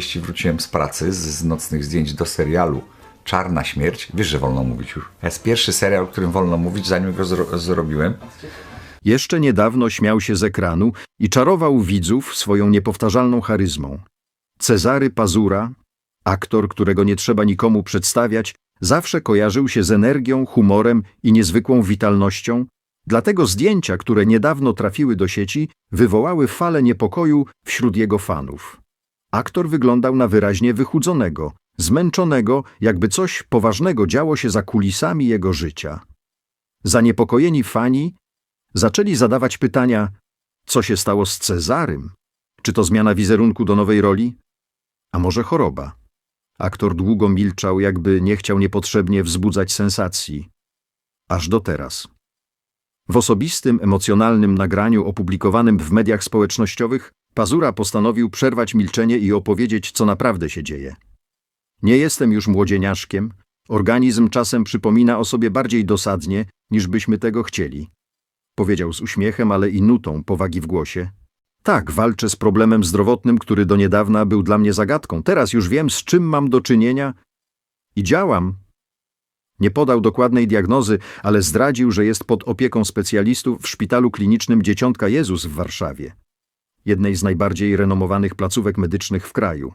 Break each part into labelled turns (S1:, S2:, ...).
S1: Jeśli wróciłem z pracy, z, nocnych zdjęć do serialu Czarna Śmierć, wiesz, że wolno mówić już. To jest pierwszy serial, o którym wolno mówić, zanim go zro- zrobiłem.
S2: Jeszcze niedawno śmiał się z ekranu i czarował widzów swoją niepowtarzalną charyzmą. Cezary Pazura, aktor, którego nie trzeba nikomu przedstawiać, zawsze kojarzył się z energią, humorem i niezwykłą witalnością, dlatego zdjęcia, które niedawno trafiły do sieci, wywołały falę niepokoju wśród jego fanów. Aktor wyglądał na wyraźnie wychudzonego, zmęczonego, jakby coś poważnego działo się za kulisami jego życia. Zaniepokojeni fani zaczęli zadawać pytania, co się stało z Cezarym? Czy to zmiana wizerunku do nowej roli? A może choroba? Aktor długo milczał, jakby nie chciał niepotrzebnie wzbudzać sensacji. Aż do teraz. W osobistym, emocjonalnym nagraniu opublikowanym w mediach społecznościowych Pazura postanowił przerwać milczenie i opowiedzieć, co naprawdę się dzieje. Nie jestem już młodzieniaszkiem, organizm czasem przypomina o sobie bardziej dosadnie, niż byśmy tego chcieli. Powiedział z uśmiechem, ale i nutą powagi w głosie. Tak, walczę z problemem zdrowotnym, który do niedawna był dla mnie zagadką. Teraz już wiem, z czym mam do czynienia i działam. Nie podał dokładnej diagnozy, ale zdradził, że jest pod opieką specjalistów w szpitalu klinicznym Dzieciątka Jezus w Warszawie, jednej z najbardziej renomowanych placówek medycznych w kraju.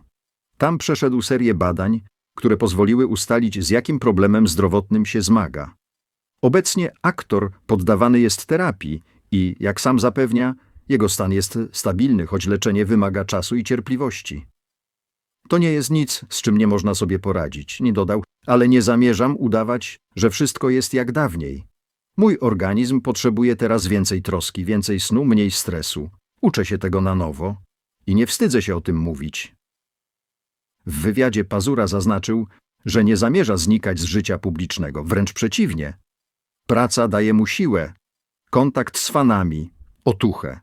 S2: Tam przeszedł serię badań, które pozwoliły ustalić, z jakim problemem zdrowotnym się zmaga. Obecnie aktor poddawany jest terapii i, jak sam zapewnia, jego stan jest stabilny, choć leczenie wymaga czasu i cierpliwości. To nie jest nic, z czym nie można sobie poradzić, nie dodał, ale nie zamierzam udawać, że wszystko jest jak dawniej. Mój organizm potrzebuje teraz więcej troski, więcej snu, mniej stresu. Uczę się tego na nowo i nie wstydzę się o tym mówić. W wywiadzie Pazura zaznaczył, że nie zamierza znikać z życia publicznego, wręcz przeciwnie. Praca daje mu siłę, kontakt z fanami, otuchę.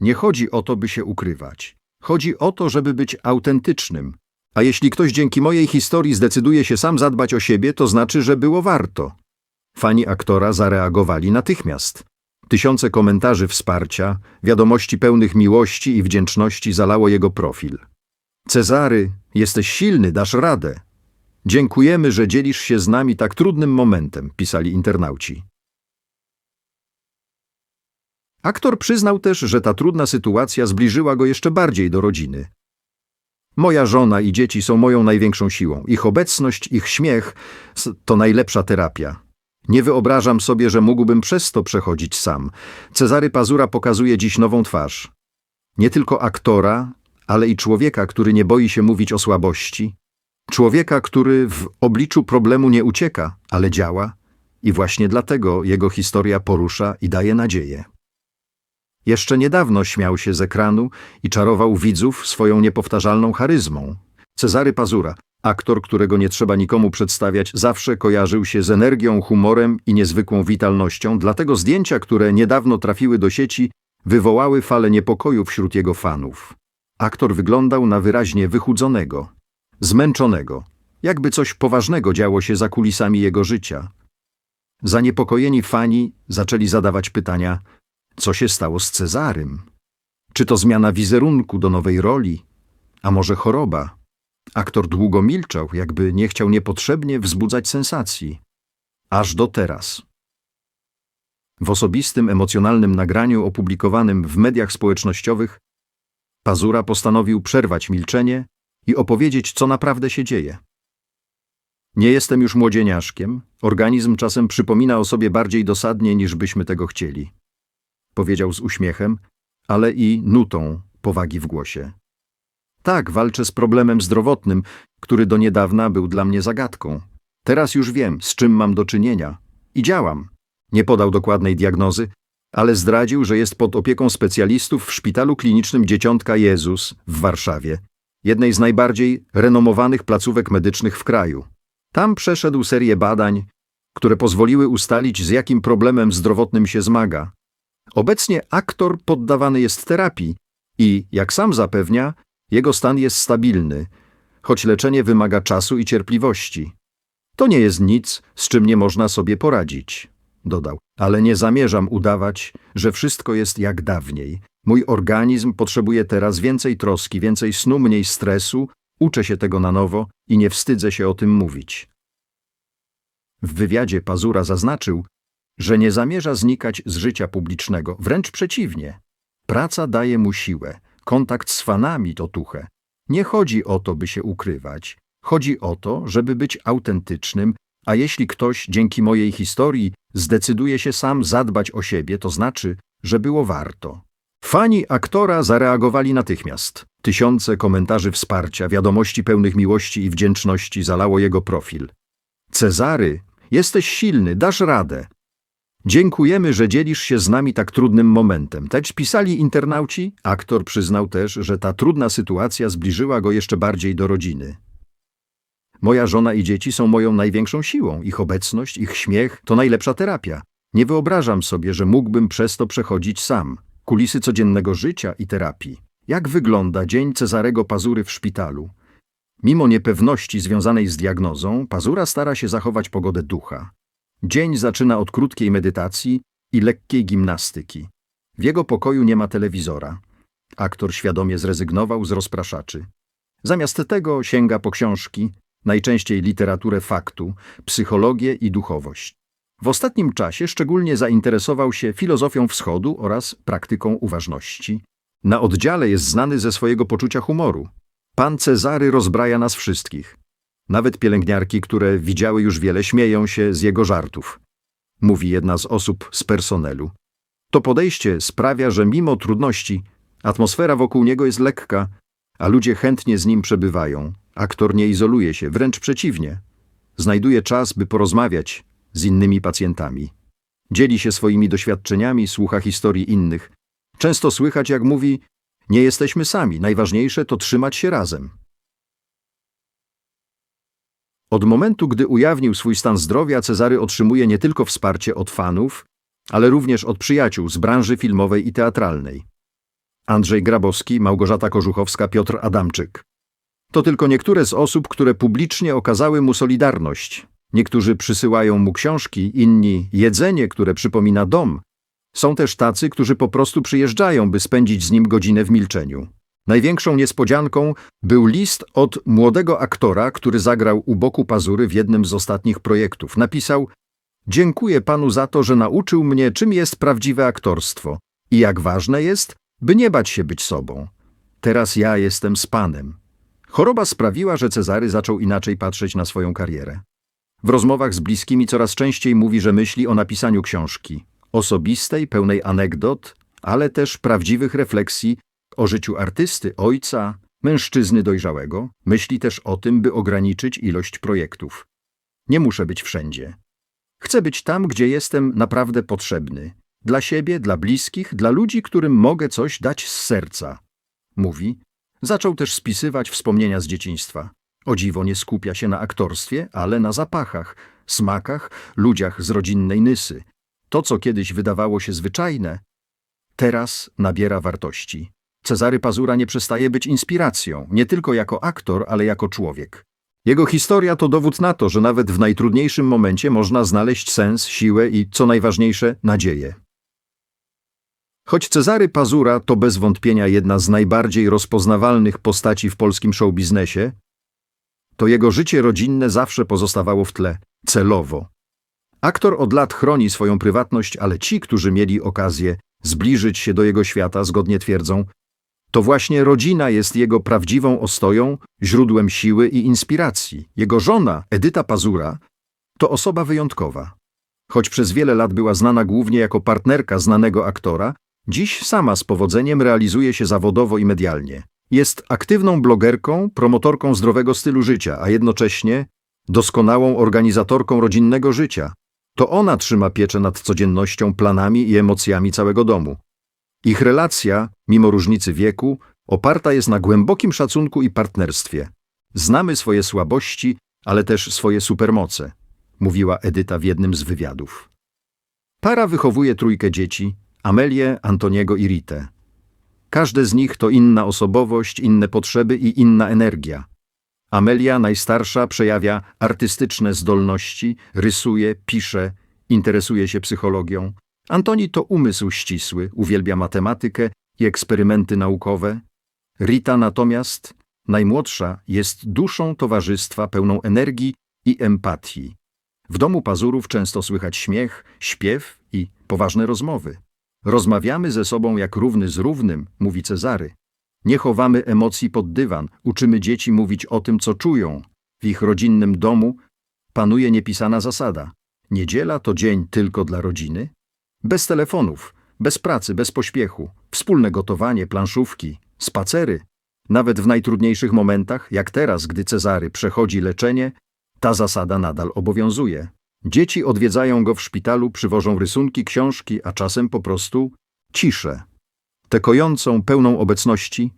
S2: Nie chodzi o to, by się ukrywać. Chodzi o to, żeby być autentycznym. A jeśli ktoś dzięki mojej historii zdecyduje się sam zadbać o siebie, to znaczy, że było warto. Fani aktora zareagowali natychmiast. Tysiące komentarzy wsparcia, wiadomości pełnych miłości i wdzięczności zalało jego profil. Cezary, jesteś silny, dasz radę. Dziękujemy, że dzielisz się z nami tak trudnym momentem, pisali internauci. Aktor przyznał też, że ta trudna sytuacja zbliżyła go jeszcze bardziej do rodziny. Moja żona i dzieci są moją największą siłą. Ich obecność, ich śmiech to najlepsza terapia. Nie wyobrażam sobie, że mógłbym przez to przechodzić sam. Cezary Pazura pokazuje dziś nową twarz. Nie tylko aktora, ale i człowieka, który nie boi się mówić o słabości. Człowieka, który w obliczu problemu nie ucieka, ale działa. I właśnie dlatego jego historia porusza i daje nadzieję. Jeszcze niedawno śmiał się z ekranu i czarował widzów swoją niepowtarzalną charyzmą. Cezary Pazura, aktor, którego nie trzeba nikomu przedstawiać, zawsze kojarzył się z energią, humorem i niezwykłą witalnością, dlatego zdjęcia, które niedawno trafiły do sieci, wywołały falę niepokoju wśród jego fanów. Aktor wyglądał na wyraźnie wychudzonego, zmęczonego, jakby coś poważnego działo się za kulisami jego życia. Zaniepokojeni fani zaczęli zadawać pytania – co się stało z Cezarym? Czy to zmiana wizerunku do nowej roli? A może choroba? Aktor długo milczał, jakby nie chciał niepotrzebnie wzbudzać sensacji. Aż do teraz. W osobistym, emocjonalnym nagraniu opublikowanym w mediach społecznościowych Pazura postanowił przerwać milczenie i opowiedzieć, co naprawdę się dzieje. Nie jestem już młodzieniaszkiem, organizm czasem przypomina o sobie bardziej dosadnie, niż byśmy tego chcieli powiedział z uśmiechem, ale i nutą powagi w głosie. Tak, walczę z problemem zdrowotnym, który do niedawna był dla mnie zagadką. Teraz już wiem, z czym mam do czynienia i działam. Nie podał dokładnej diagnozy, ale zdradził, że jest pod opieką specjalistów w szpitalu klinicznym Dzieciątka Jezus w Warszawie, jednej z najbardziej renomowanych placówek medycznych w kraju. Tam przeszedł serię badań, które pozwoliły ustalić, z jakim problemem zdrowotnym się zmaga. Obecnie aktor poddawany jest terapii i, jak sam zapewnia, jego stan jest stabilny, choć leczenie wymaga czasu i cierpliwości. To nie jest nic, z czym nie można sobie poradzić, dodał, ale nie zamierzam udawać, że wszystko jest jak dawniej. Mój organizm potrzebuje teraz więcej troski, więcej snu, mniej stresu, uczę się tego na nowo i nie wstydzę się o tym mówić. W wywiadzie Pazura zaznaczył, że nie zamierza znikać z życia publicznego, wręcz przeciwnie. Praca daje mu siłę, kontakt z fanami to tuchę. Nie chodzi o to, by się ukrywać. Chodzi o to, żeby być autentycznym, a jeśli ktoś dzięki mojej historii zdecyduje się sam zadbać o siebie, to znaczy, że było warto. Fani aktora zareagowali natychmiast. Tysiące komentarzy wsparcia, wiadomości pełnych miłości i wdzięczności zalało jego profil. Cezary, jesteś silny, dasz radę. Dziękujemy, że dzielisz się z nami tak trudnym momentem. Też pisali internauci. Aktor przyznał też, że ta trudna sytuacja zbliżyła go jeszcze bardziej do rodziny. Moja żona i dzieci są moją największą siłą. Ich obecność, ich śmiech to najlepsza terapia. Nie wyobrażam sobie, że mógłbym przez to przechodzić sam. Kulisy codziennego życia i terapii. Jak wygląda dzień Cezarego Pazury w szpitalu? Mimo niepewności związanej z diagnozą, Pazura stara się zachować pogodę ducha. Dzień zaczyna od krótkiej medytacji i lekkiej gimnastyki. W jego pokoju nie ma telewizora. Aktor świadomie zrezygnował z rozpraszaczy. Zamiast tego sięga po książki, najczęściej literaturę faktu, psychologię i duchowość. W ostatnim czasie szczególnie zainteresował się filozofią wschodu oraz praktyką uważności. Na oddziale jest znany ze swojego poczucia humoru. Pan Cezary rozbraja nas wszystkich. Nawet pielęgniarki, które widziały już wiele, śmieją się z jego żartów. Mówi jedna z osób z personelu. To podejście sprawia, że mimo trudności atmosfera wokół niego jest lekka, a ludzie chętnie z nim przebywają. Aktor nie izoluje się, wręcz przeciwnie. Znajduje czas, by porozmawiać z innymi pacjentami. Dzieli się swoimi doświadczeniami, słucha historii innych. Często słychać, jak mówi: Nie jesteśmy sami, najważniejsze to trzymać się razem. Od momentu, gdy ujawnił swój stan zdrowia, Cezary otrzymuje nie tylko wsparcie od fanów, ale również od przyjaciół z branży filmowej i teatralnej. Andrzej Grabowski, Małgorzata Korzuchowska, Piotr Adamczyk. To tylko niektóre z osób, które publicznie okazały mu solidarność. Niektórzy przysyłają mu książki, inni jedzenie, które przypomina dom. Są też tacy, którzy po prostu przyjeżdżają, by spędzić z nim godzinę w milczeniu. Największą niespodzianką był list od młodego aktora, który zagrał u boku Pazury w jednym z ostatnich projektów. Napisał: Dziękuję panu za to, że nauczył mnie, czym jest prawdziwe aktorstwo i jak ważne jest, by nie bać się być sobą. Teraz ja jestem z panem. Choroba sprawiła, że Cezary zaczął inaczej patrzeć na swoją karierę. W rozmowach z bliskimi coraz częściej mówi, że myśli o napisaniu książki osobistej, pełnej anegdot, ale też prawdziwych refleksji o życiu artysty, ojca, mężczyzny dojrzałego. Myśli też o tym, by ograniczyć ilość projektów. Nie muszę być wszędzie. Chcę być tam, gdzie jestem naprawdę potrzebny. Dla siebie, dla bliskich, dla ludzi, którym mogę coś dać z serca. Mówi. Zaczął też spisywać wspomnienia z dzieciństwa. O dziwo nie skupia się na aktorstwie, ale na zapachach, smakach, ludziach z rodzinnej Nysy. To, co kiedyś wydawało się zwyczajne, teraz nabiera wartości. Cezary Pazura nie przestaje być inspiracją, nie tylko jako aktor, ale jako człowiek. Jego historia to dowód na to, że nawet w najtrudniejszym momencie można znaleźć sens, siłę i, co najważniejsze, nadzieję. Choć Cezary Pazura to bez wątpienia jedna z najbardziej rozpoznawalnych postaci w polskim showbiznesie, to jego życie rodzinne zawsze pozostawało w tle, celowo. Aktor od lat chroni swoją prywatność, ale ci, którzy mieli okazję zbliżyć się do jego świata, zgodnie twierdzą, to właśnie rodzina jest jego prawdziwą ostoją, źródłem siły i inspiracji. Jego żona, Edyta Pazura, to osoba wyjątkowa. Choć przez wiele lat była znana głównie jako partnerka znanego aktora, dziś sama z powodzeniem realizuje się zawodowo i medialnie. Jest aktywną blogerką, promotorką zdrowego stylu życia, a jednocześnie doskonałą organizatorką rodzinnego życia. To ona trzyma pieczę nad codziennością, planami i emocjami całego domu. Ich relacja, mimo różnicy wieku, oparta jest na głębokim szacunku i partnerstwie. Znamy swoje słabości, ale też swoje supermoce, mówiła Edyta w jednym z wywiadów. Para wychowuje trójkę dzieci, Amelię, Antoniego i Ritę. Każde z nich to inna osobowość, inne potrzeby i inna energia. Amelia, najstarsza, przejawia artystyczne zdolności, rysuje, pisze, interesuje się psychologią. Antoni to umysł ścisły, uwielbia matematykę i eksperymenty naukowe. Rita natomiast, najmłodsza, jest duszą towarzystwa pełną energii i empatii. W domu Pazurów często słychać śmiech, śpiew i poważne rozmowy. Rozmawiamy ze sobą jak równy z równym, mówi Cezary. Nie chowamy emocji pod dywan, uczymy dzieci mówić o tym, co czują. W ich rodzinnym domu panuje niepisana zasada. Niedziela to dzień tylko dla rodziny. Bez telefonów, bez pracy, bez pośpiechu, wspólne gotowanie, planszówki, spacery. Nawet w najtrudniejszych momentach, jak teraz, gdy Cezary przechodzi leczenie, ta zasada nadal obowiązuje. Dzieci odwiedzają go w szpitalu, przywożą rysunki, książki, a czasem po prostu ciszę. Tę kojącą, pełną obecności,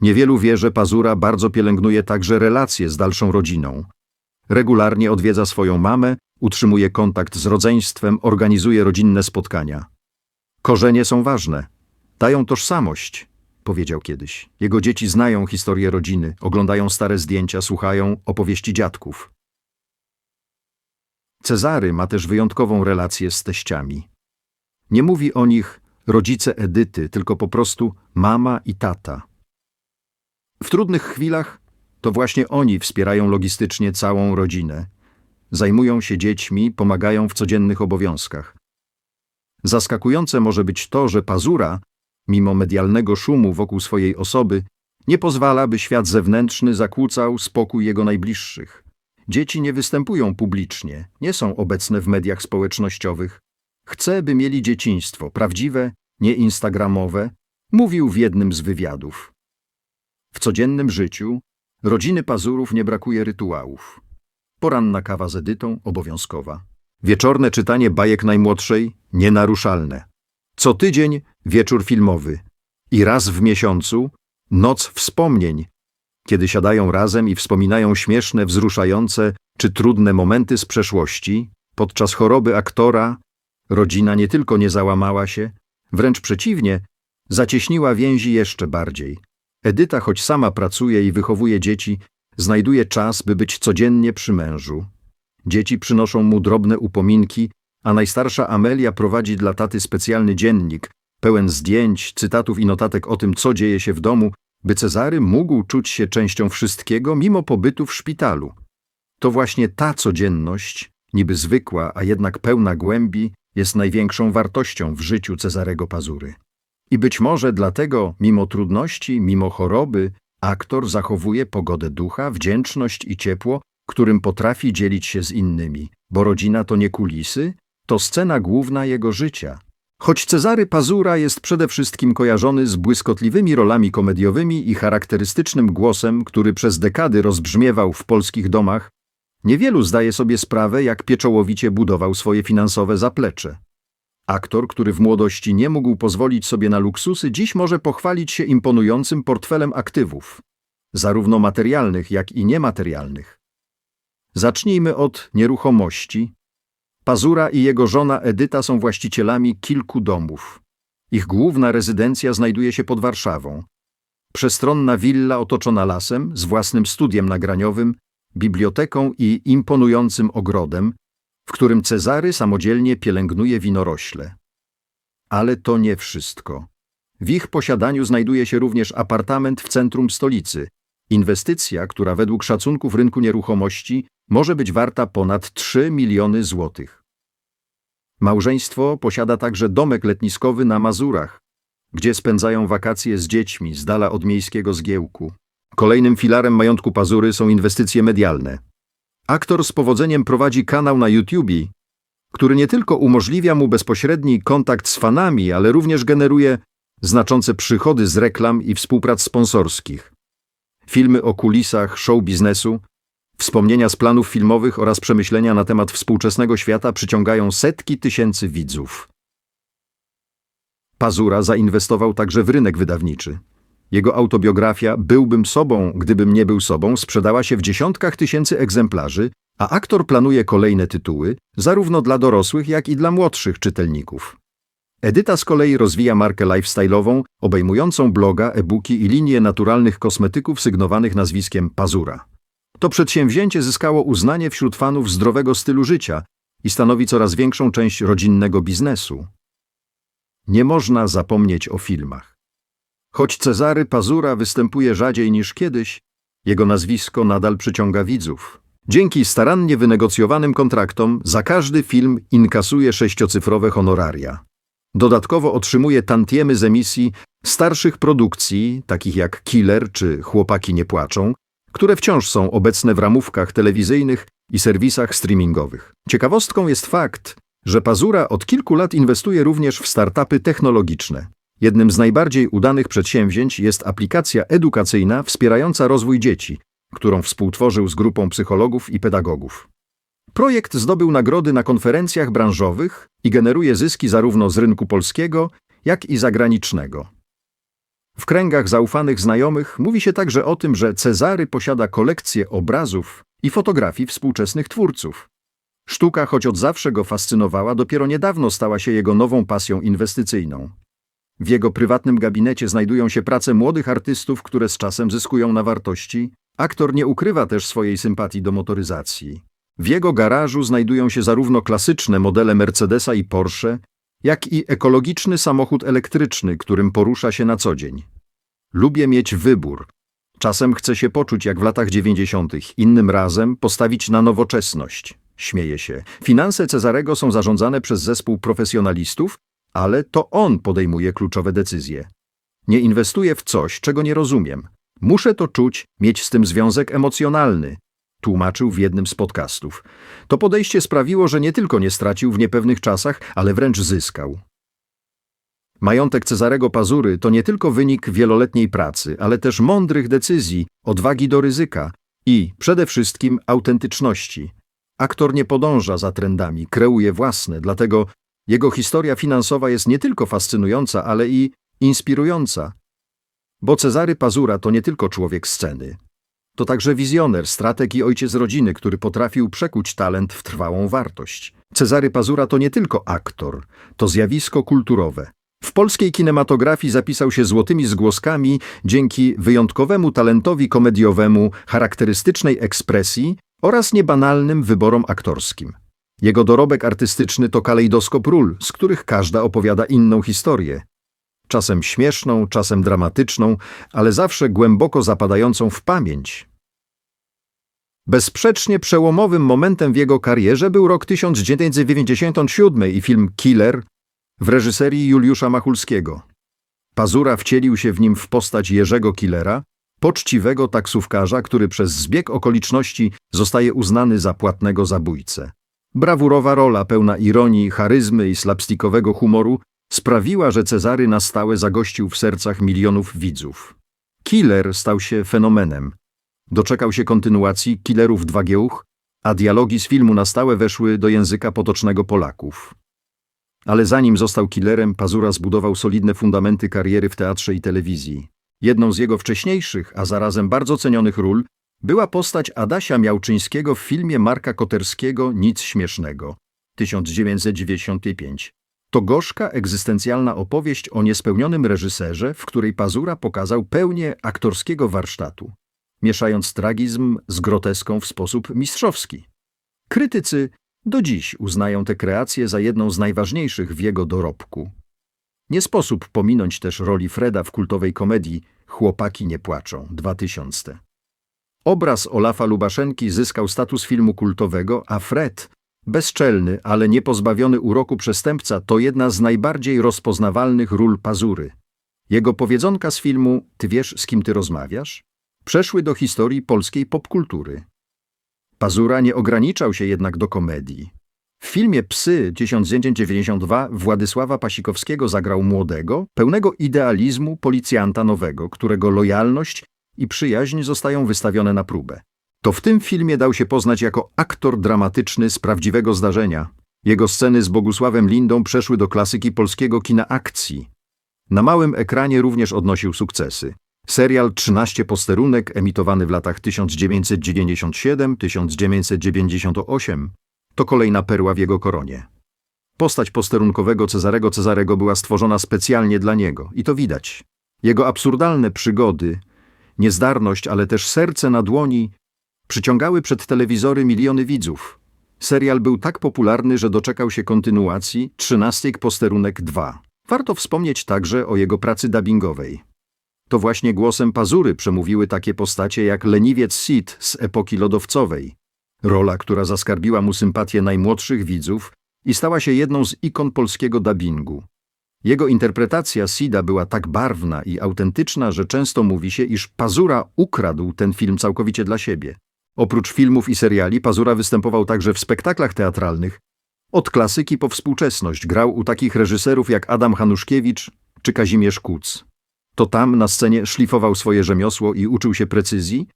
S2: niewielu wie, że Pazura bardzo pielęgnuje także relacje z dalszą rodziną. Regularnie odwiedza swoją mamę, utrzymuje kontakt z rodzeństwem, organizuje rodzinne spotkania. Korzenie są ważne. Dają tożsamość, powiedział kiedyś. Jego dzieci znają historię rodziny, oglądają stare zdjęcia, słuchają opowieści dziadków. Cezary ma też wyjątkową relację z teściami. Nie mówi o nich rodzice Edyty, tylko po prostu mama i tata. W trudnych chwilach to właśnie oni wspierają logistycznie całą rodzinę. Zajmują się dziećmi, pomagają w codziennych obowiązkach. Zaskakujące może być to, że Pazura, mimo medialnego szumu wokół swojej osoby, nie pozwala, by świat zewnętrzny zakłócał spokój jego najbliższych. Dzieci nie występują publicznie, nie są obecne w mediach społecznościowych. Chce, by mieli dzieciństwo, prawdziwe, nie instagramowe, mówił w jednym z wywiadów. W codziennym życiu rodziny Pazurów nie brakuje rytuałów. Poranna kawa z Edytą obowiązkowa. Wieczorne czytanie bajek najmłodszej nienaruszalne. Co tydzień wieczór filmowy. I raz w miesiącu noc wspomnień, kiedy siadają razem i wspominają śmieszne, wzruszające czy trudne momenty z przeszłości, podczas choroby aktora rodzina nie tylko nie załamała się, wręcz przeciwnie, zacieśniła więzi jeszcze bardziej. Edyta, choć sama pracuje i wychowuje dzieci, znajduje czas, by być codziennie przy mężu. Dzieci przynoszą mu drobne upominki, a najstarsza Amelia prowadzi dla taty specjalny dziennik, pełen zdjęć, cytatów i notatek o tym, co dzieje się w domu, by Cezary mógł czuć się częścią wszystkiego mimo pobytu w szpitalu. To właśnie ta codzienność, niby zwykła, a jednak pełna głębi, jest największą wartością w życiu Cezarego Pazury. I być może dlatego, mimo trudności, mimo choroby, aktor zachowuje pogodę ducha, wdzięczność i ciepło, którym potrafi dzielić się z innymi, bo rodzina to nie kulisy, to scena główna jego życia. Choć Cezary Pazura jest przede wszystkim kojarzony z błyskotliwymi rolami komediowymi i charakterystycznym głosem, który przez dekady rozbrzmiewał w polskich domach, niewielu zdaje sobie sprawę, jak pieczołowicie budował swoje finansowe zaplecze. Aktor, który w młodości nie mógł pozwolić sobie na luksusy, dziś może pochwalić się imponującym portfelem aktywów, zarówno materialnych, jak i niematerialnych. Zacznijmy od nieruchomości. Pazura i jego żona Edyta są właścicielami kilku domów. Ich główna rezydencja znajduje się pod Warszawą. Przestronna willa otoczona lasem, z własnym studiem nagraniowym, biblioteką i imponującym ogrodem, w którym Cezary samodzielnie pielęgnuje winorośle. Ale to nie wszystko. W ich posiadaniu znajduje się również apartament w centrum stolicy, inwestycja, która według szacunków rynku nieruchomości może być warta ponad 3 miliony złotych. Małżeństwo posiada także domek letniskowy na Mazurach, gdzie spędzają wakacje z dziećmi z dala od miejskiego zgiełku. Kolejnym filarem majątku Pazury są inwestycje medialne. Aktor z powodzeniem prowadzi kanał na YouTube, który nie tylko umożliwia mu bezpośredni kontakt z fanami, ale również generuje znaczące przychody z reklam i współprac sponsorskich. Filmy o kulisach show biznesu, wspomnienia z planów filmowych oraz przemyślenia na temat współczesnego świata przyciągają setki tysięcy widzów. Pazura zainwestował także w rynek wydawniczy. Jego autobiografia Byłbym sobą, gdybym nie był sobą sprzedała się w dziesiątkach tysięcy egzemplarzy, a aktor planuje kolejne tytuły, zarówno dla dorosłych, jak i dla młodszych czytelników. Edyta z kolei rozwija markę lifestyle'ową, obejmującą bloga, e-booki i linię naturalnych kosmetyków sygnowanych nazwiskiem Pazura. To przedsięwzięcie zyskało uznanie wśród fanów zdrowego stylu życia i stanowi coraz większą część rodzinnego biznesu. Nie można zapomnieć o filmach. Choć Cezary Pazura występuje rzadziej niż kiedyś, jego nazwisko nadal przyciąga widzów. Dzięki starannie wynegocjowanym kontraktom za każdy film inkasuje sześciocyfrowe honoraria. Dodatkowo otrzymuje tantiemy z emisji starszych produkcji, takich jak Killer czy Chłopaki nie płaczą, które wciąż są obecne w ramówkach telewizyjnych i serwisach streamingowych. Ciekawostką jest fakt, że Pazura od kilku lat inwestuje również w startupy technologiczne. Jednym z najbardziej udanych przedsięwzięć jest aplikacja edukacyjna wspierająca rozwój dzieci, którą współtworzył z grupą psychologów i pedagogów. Projekt zdobył nagrody na konferencjach branżowych i generuje zyski zarówno z rynku polskiego, jak i zagranicznego. W kręgach zaufanych znajomych mówi się także o tym, że Cezary posiada kolekcję obrazów i fotografii współczesnych twórców. Sztuka, choć od zawsze go fascynowała, dopiero niedawno stała się jego nową pasją inwestycyjną. W jego prywatnym gabinecie znajdują się prace młodych artystów, które z czasem zyskują na wartości. Aktor nie ukrywa też swojej sympatii do motoryzacji. W jego garażu znajdują się zarówno klasyczne modele Mercedesa i Porsche, jak i ekologiczny samochód elektryczny, którym porusza się na co dzień. Lubię mieć wybór. Czasem chcę się poczuć jak w latach dziewięćdziesiątych, innym razem postawić na nowoczesność. Śmieje się. Finanse Cezarego są zarządzane przez zespół profesjonalistów, ale to on podejmuje kluczowe decyzje. Nie inwestuję w coś, czego nie rozumiem. Muszę to czuć, mieć z tym związek emocjonalny, tłumaczył w jednym z podcastów. To podejście sprawiło, że nie tylko nie stracił w niepewnych czasach, ale wręcz zyskał. Majątek Cezarego Pazury to nie tylko wynik wieloletniej pracy, ale też mądrych decyzji, odwagi do ryzyka i, przede wszystkim, autentyczności. Aktor nie podąża za trendami, kreuje własne, dlatego jego historia finansowa jest nie tylko fascynująca, ale i inspirująca. Bo Cezary Pazura to nie tylko człowiek sceny. To także wizjoner, strateg i ojciec rodziny, który potrafił przekuć talent w trwałą wartość. Cezary Pazura to nie tylko aktor, to zjawisko kulturowe. W polskiej kinematografii zapisał się złotymi zgłoskami dzięki wyjątkowemu talentowi komediowemu, charakterystycznej ekspresji oraz niebanalnym wyborom aktorskim. Jego dorobek artystyczny to kalejdoskop ról, z których każda opowiada inną historię. Czasem śmieszną, czasem dramatyczną, ale zawsze głęboko zapadającą w pamięć. Bezsprzecznie przełomowym momentem w jego karierze był rok 1997 i film Killer w reżyserii Juliusza Machulskiego. Pazura wcielił się w nim w postać Jerzego Killera, poczciwego taksówkarza, który przez zbieg okoliczności zostaje uznany za płatnego zabójcę. Brawurowa rola pełna ironii, charyzmy i slapstickowego humoru sprawiła, że Cezary na stałe zagościł w sercach milionów widzów. Killer stał się fenomenem. Doczekał się kontynuacji Killerów Dwa Giełch, a dialogi z filmu na stałe weszły do języka potocznego Polaków. Ale zanim został killerem, Pazura zbudował solidne fundamenty kariery w teatrze i telewizji. Jedną z jego wcześniejszych, a zarazem bardzo cenionych ról była postać Adasia Miałczyńskiego w filmie Marka Koterskiego Nic śmiesznego 1995. To gorzka, egzystencjalna opowieść o niespełnionym reżyserze, w której Pazura pokazał pełnię aktorskiego warsztatu, mieszając tragizm z groteską w sposób mistrzowski. Krytycy do dziś uznają tę kreację za jedną z najważniejszych w jego dorobku. Nie sposób pominąć też roli Freda w kultowej komedii Chłopaki nie płaczą 2000. Obraz Olafa Lubaszenki zyskał status filmu kultowego, a Fred, bezczelny, ale niepozbawiony uroku przestępca, to jedna z najbardziej rozpoznawalnych ról Pazury. Jego powiedzonka z filmu Ty wiesz, z kim ty rozmawiasz? przeszły do historii polskiej popkultury. Pazura nie ograniczał się jednak do komedii. W filmie Psy 1992 Władysława Pasikowskiego zagrał młodego, pełnego idealizmu policjanta nowego, którego lojalność i przyjaźń zostają wystawione na próbę. To w tym filmie dał się poznać jako aktor dramatyczny z prawdziwego zdarzenia. Jego sceny z Bogusławem Lindą przeszły do klasyki polskiego kina akcji. Na małym ekranie również odnosił sukcesy. Serial 13 posterunek, emitowany w latach 1997-1998, to kolejna perła w jego koronie. Postać posterunkowego Cezarego Cezarego była stworzona specjalnie dla niego i to widać. Jego absurdalne przygody, niezdarność, ale też serce na dłoni przyciągały przed telewizory miliony widzów. Serial był tak popularny, że doczekał się kontynuacji 13 posterunek 2. Warto wspomnieć także o jego pracy dubbingowej. to właśnie głosem Pazury przemówiły takie postacie jak leniwiec Sid z epoki lodowcowej. Rola, która zaskarbiła mu sympatię najmłodszych widzów i stała się jedną z ikon polskiego dubbingu. Jego interpretacja Sida była tak barwna i autentyczna, że często mówi się, iż Pazura ukradł ten film całkowicie dla siebie. Oprócz filmów i seriali, Pazura występował także w spektaklach teatralnych. Od klasyki po współczesność grał u takich reżyserów jak Adam Hanuszkiewicz czy Kazimierz Kuc. To tam na scenie szlifował swoje rzemiosło i uczył się precyzji,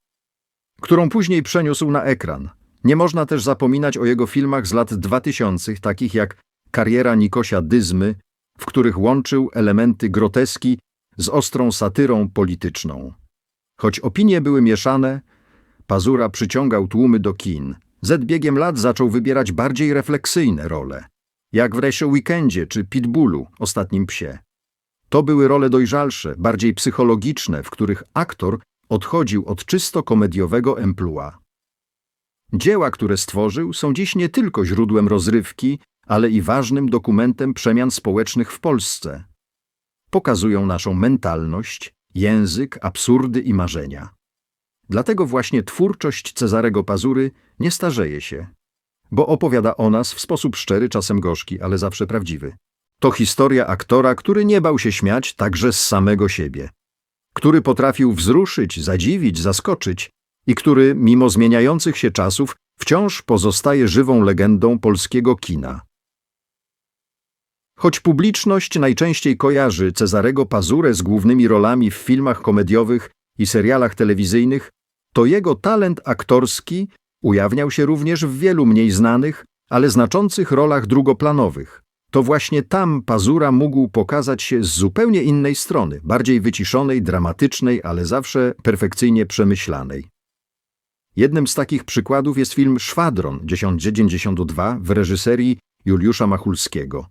S2: którą później przeniósł na ekran. Nie można też zapominać o jego filmach z lat 2000, takich jak Kariera Nikosia Dyzmy, w których łączył elementy groteski z ostrą satyrą polityczną. Choć opinie były mieszane, Pazura przyciągał tłumy do kin. Z biegiem lat zaczął wybierać bardziej refleksyjne role, jak w Resie Weekendzie czy Pitbullu, Ostatnim Psie. To były role dojrzalsze, bardziej psychologiczne, w których aktor odchodził od czysto komediowego emploi. Dzieła, które stworzył, są dziś nie tylko źródłem rozrywki, ale i ważnym dokumentem przemian społecznych w Polsce. Pokazują naszą mentalność, język, absurdy i marzenia. Dlatego właśnie twórczość Cezarego Pazury nie starzeje się, bo opowiada o nas w sposób szczery, czasem gorzki, ale zawsze prawdziwy. To historia aktora, który nie bał się śmiać także z samego siebie, który potrafił wzruszyć, zadziwić, zaskoczyć i który, mimo zmieniających się czasów, wciąż pozostaje żywą legendą polskiego kina. Choć publiczność najczęściej kojarzy Cezarego Pazurę z głównymi rolami w filmach komediowych i serialach telewizyjnych, to jego talent aktorski ujawniał się również w wielu mniej znanych, ale znaczących rolach drugoplanowych. To właśnie tam Pazura mógł pokazać się z zupełnie innej strony, bardziej wyciszonej, dramatycznej, ale zawsze perfekcyjnie przemyślanej. Jednym z takich przykładów jest film Szwadron 1992 w reżyserii Juliusza Machulskiego.